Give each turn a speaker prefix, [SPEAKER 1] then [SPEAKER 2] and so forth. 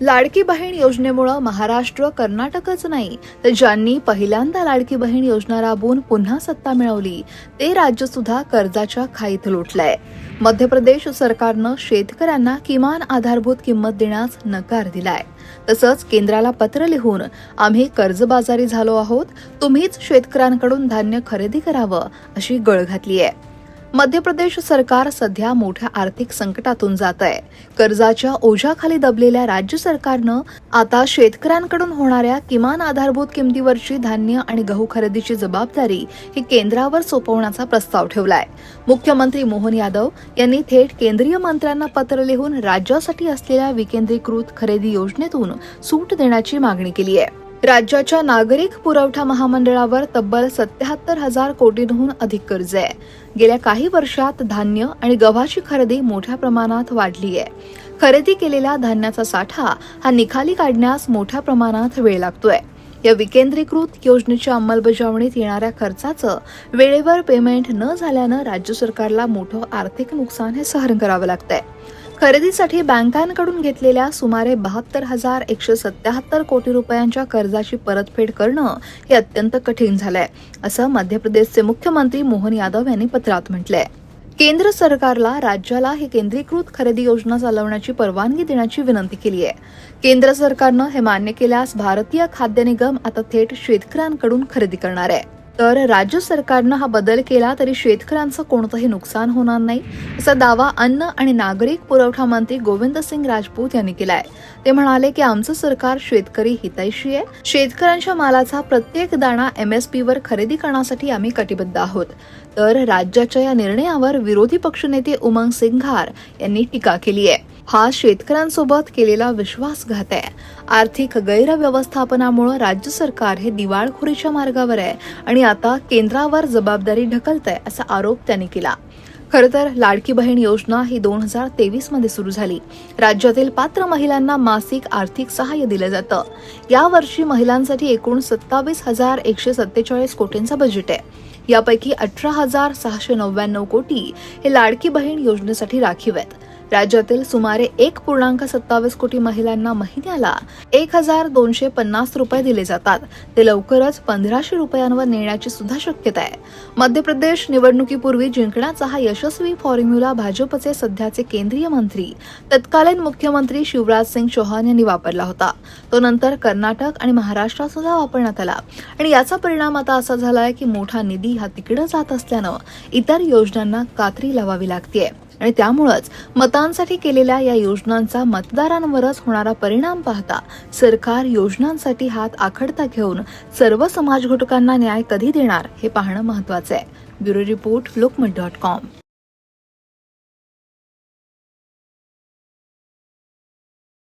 [SPEAKER 1] लाडकी बहीण योजनेमुळे महाराष्ट्र कर्नाटकच नाही. तर ज्यांनी पहिल्यांदा लाडकी बहीण योजना राबवून पुन्हा सत्ता मिळवली ते राज्य सुद्धा कर्जाच्या खाईत लुटलंय. मध्य प्रदेश सरकारनं शेतकऱ्यांना किमान आधारभूत किंमत देण्यास नकार दिलाय. तसंच केंद्राला पत्र लिहून आम्ही कर्जबाजारी झालो आहोत तुम्हीच शेतकऱ्यांकडून धान्य खरेदी करावं अशी गळ घातली आहे मध्य प्रदेश सरकार सध्या मोठ्या आर्थिक संकटातून जात आहे कर्जाच्या ओझ्याखाली दबलेल्या राज्य सरकारनं आता शेतकऱ्यांकडून होणाऱ्या किमान आधारभूत किमतीवरची धान्य आणि गहू खरेदीची जबाबदारी ही केंद्रावर सोपवण्याचा प्रस्ताव ठेवलाय. मुख्यमंत्री मोहन यादव यांनी थेट केंद्रीय मंत्र्यांना पत्र लिहून राज्यासाठी असलेल्या विकेंद्रीकृत खरेदी योजनेतून सूट देण्याची मागणी केली आहे राज्याच्या नागरिक पुरवठा महामंडळावर तब्बल सत्याहत्तर हजार कोटींहून अधिक कर्ज आहे. गेल्या काही वर्षात धान्य आणि गव्हाची खरेदी मोठ्या प्रमाणात वाढली आहे. खरेदी केलेल्या धान्याचा साठा हा निखाली काढण्यास मोठ्या प्रमाणात वेळ लागतोय. या विकेंद्रीकृत योजनेच्या अंमलबजावणीत येणाऱ्या खर्चाचं वेळेवर पेमेंट न झाल्यानं राज्य सरकारला मोठं आर्थिक नुकसान हे सहन करावं लागतंय. खरेदीसाठी बँकांकडून घेतलेल्या सुमारे बहात्तर हजार एकशे सत्याहत्तर कोटी रुपयांच्या कर्जाची परतफेड करणं हे अत्यंत कठीण झालंय असं मध्य प्रदेशचे मुख्यमंत्री मोहन यादव यांनी पत्रात म्हटलंय. केंद्र सरकारला राज्याला ही केंद्रीकृत खरेदी योजना चालवण्याची परवानगी देण्याची विनंती केली आहे केंद्र सरकारनं हे मान्य केल्यास भारतीय खाद्य निगम आता थेट शेतकऱ्यांकडून खरेदी करणार आहे. तर राज्य सरकारनं हा बदल केला तरी शेतकऱ्यांचं कोणतंही नुकसान होणार नाही असा दावा अन्न आणि नागरिक पुरवठा मंत्री गोविंद सिंग राजपूत यांनी केलाय. ते म्हणाले की आमचं सरकार शेतकरी हितैषी आहे. शेतकऱ्यांच्या मालाचा प्रत्येक दाणा एमएसपी वर खरेदी करण्यासाठी आम्ही कटिबद्ध आहोत. तर राज्याच्या या निर्णयावर विरोधी पक्षनेते उमंग सिंघार यांनी टीका केली आहे. हा शेतकऱ्यांसोबत केलेला विश्वासघात आहे. आर्थिक गैरव्यवस्थापनामुळे राज्य सरकार हे दिवाळखोरीच्या मार्गावर आहे आणि आता केंद्रावर जबाबदारी ढकलत आहे असा आरोप त्यांनी केला. खरं तर लाडकी बहीण योजना ही दोन हजार तेवीसमध्ये सुरू झाली. राज्यातील पात्र महिलांना मासिक आर्थिक सहाय्य दिलं जातं. यावर्षी महिलांसाठी एकूण सत्तावीस हजार एकशे सत्तेचाळीस कोटींचा बजेट आहे. यापैकी अठरा हजार सहाशे नव्याण्णव कोटी हे लाडकी बहीण योजनेसाठी राखीव आहेत. राज्यातील सुमारे एक पूर्णांक सत्तावीस कोटी महिलांना महिन्याला एक हजार दोनशे पन्नास रुपये दिले जातात. ते लवकरच पंधराशे रुपयांवर नेण्याची सुद्धा शक्यता आहे. मध्य प्रदेश निवडणुकीपूर्वी जिंकण्याचा हा यशस्वी फॉर्म्युला भाजपचे सध्याचे केंद्रीय मंत्री तत्कालीन मुख्यमंत्री शिवराज सिंग चौहान यांनी वापरला होता. तो नंतर कर्नाटक आणि महाराष्ट्रात सुद्धा वापरण्यात आला. आणि याचा परिणाम आता असा झालाय की मोठा निधी हा तिकडे जात असल्यानं इतर योजनांना कात्री लावावी लागतीये. आणि त्यामुळंच मतांसाठी केलेल्या या योजनांचा मतदारांवरच होणारा परिणाम पाहता सरकार योजनांसाठी हात आखडता घेऊन सर्व समाज घटकांना न्याय कधी देणार हे पाहणं महत्वाचं आहे. Bureau report Lokmat dot com.